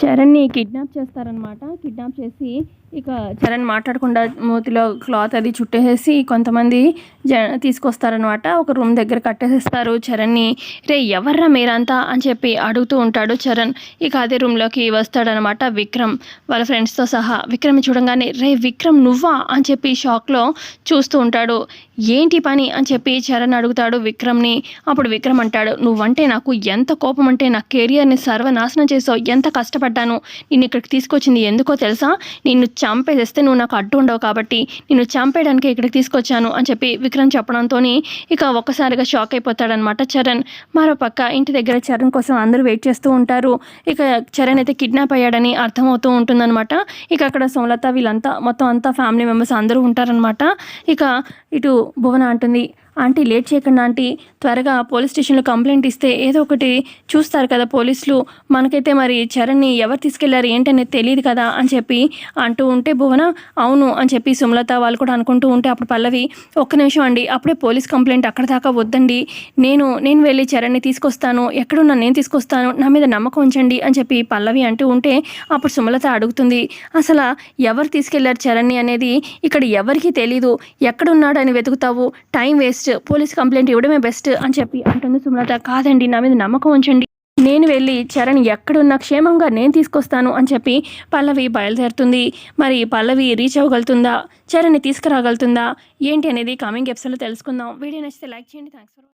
చరణ్‌ని kidnap చేస్తారనమాట. Kidnap చేసి ఇక చరణ్ మాట్లాడకుండా మూతిలో క్లాత్ అది చుట్టేసి కొంతమంది జ తీసుకొస్తారనమాట. ఒక రూమ్ దగ్గర కట్టేసేస్తారు చరణ్‌ని. రే ఎవర్రా మీరంతా" అని చెప్పి అడుగుతూ ఉంటాడు చరణ్. ఇక అదే రూమ్‌లోకి వస్తాడనమాట విక్రమ్ వాళ్ళ ఫ్రెండ్స్‌తో సహా. విక్రమ్ చూడంగానే రే విక్రమ్ నువ్వా?" అని చెప్పి షాక్‌లో చూస్తూ ఉంటాడు. "ఏంటి పని?" అని చెప్పి చరణ్ అడుగుతాడు విక్రమ్‌ని. అప్పుడు విక్రమ్ అంటాడు "నువ్వంటే నాకు ఎంత కోపం అంటే నా కెరియర్‌ని సర్వనాశనం చేసావు. ఎంత కష్టపడ్డాను. నిన్ను ఇక్కడికి తీసుకొచ్చింది ఎందుకో తెలుసా? నిన్ను చంపేసేస్తే నువ్వు నాకు అడ్డు ఉండవు కాబట్టి నిన్ను చంపేయడానికి ఇక్కడికి తీసుకొచ్చాను" అని చెప్పి విక్రమ్ చెప్పడంతోని ఇక ఒక్కసారిగా షాక్ అయిపోతాడనమాట చరణ్. మరోపక్క ఇంటి దగ్గర చరణ్ కోసం అందరూ వెయిట్ చేస్తూ ఉంటారు. ఇక చరణ్ అయితే కిడ్నాప్ అయ్యాడని అర్థమవుతూ ఉంటుందన్నమాట ఇక అక్కడ సోమలత వీళ్ళంతా మొత్తం అంతా ఫ్యామిలీ మెంబర్స్ అందరూ ఉంటారనమాట. ఇక ఇటు భువన అంటుంది ఆంటీ లేట్ చేయకండి ఆంటీ త్వరగా పోలీస్ స్టేషన్లో కంప్లైంట్ ఇస్తే ఏదో ఒకటి చూస్తారు కదా పోలీసులు. మనకైతే మరి చరణ్ని ఎవరు తీసుకెళ్ళారు ఏంటనేది తెలియదు కదా అని చెప్పి అంటూ ఉంటే భువన అవును అని చెప్పి సుమలత వాళ్ళు కూడా అనుకుంటూ ఉంటే అప్పుడు పల్లవి ఒక్క నిమిషం అండి అప్పుడే పోలీస్ కంప్లైంట్ అక్కడ దాకా వద్దండి. నేను నేను వెళ్ళి చరణ్ని తీసుకొస్తాను. ఎక్కడున్నా నేను తీసుకొస్తాను. నా మీద నమ్మకం ఉంచండి అని చెప్పి పల్లవి అంటూ ఉంటే అప్పుడు సుమలత అడుగుతుంది అసలు ఎవరు తీసుకెళ్ళారు చరణ్ని అనేది ఇక్కడ ఎవరికీ తెలీదు. ఎక్కడున్నాడు అని వెతుకుతావు? Time waste. పోలీస్ కంప్లైంట్ ఇవ్వడమే బెస్ట్ అని చెప్పి అంటుంది సుమలత. కాదండి నా మీద నమ్మకం ఉంచండి. నేను వెళ్ళి చరణ్ ఎక్కడున్నా క్షేమంగా నేను తీసుకొస్తాను అని చెప్పి పల్లవి బయలుదేరుతుంది. మరి పల్లవి రీచ్ అవ్వగలుగుతుందా? చరణ్ని తీసుకురాగలుగుతుందా? ఏంటి అనేది కమింగ్ ఎపిసోడ్లో తెలుసుకుందాం. వీడియో నచ్చితే లైక్ చేయండి. Thanks for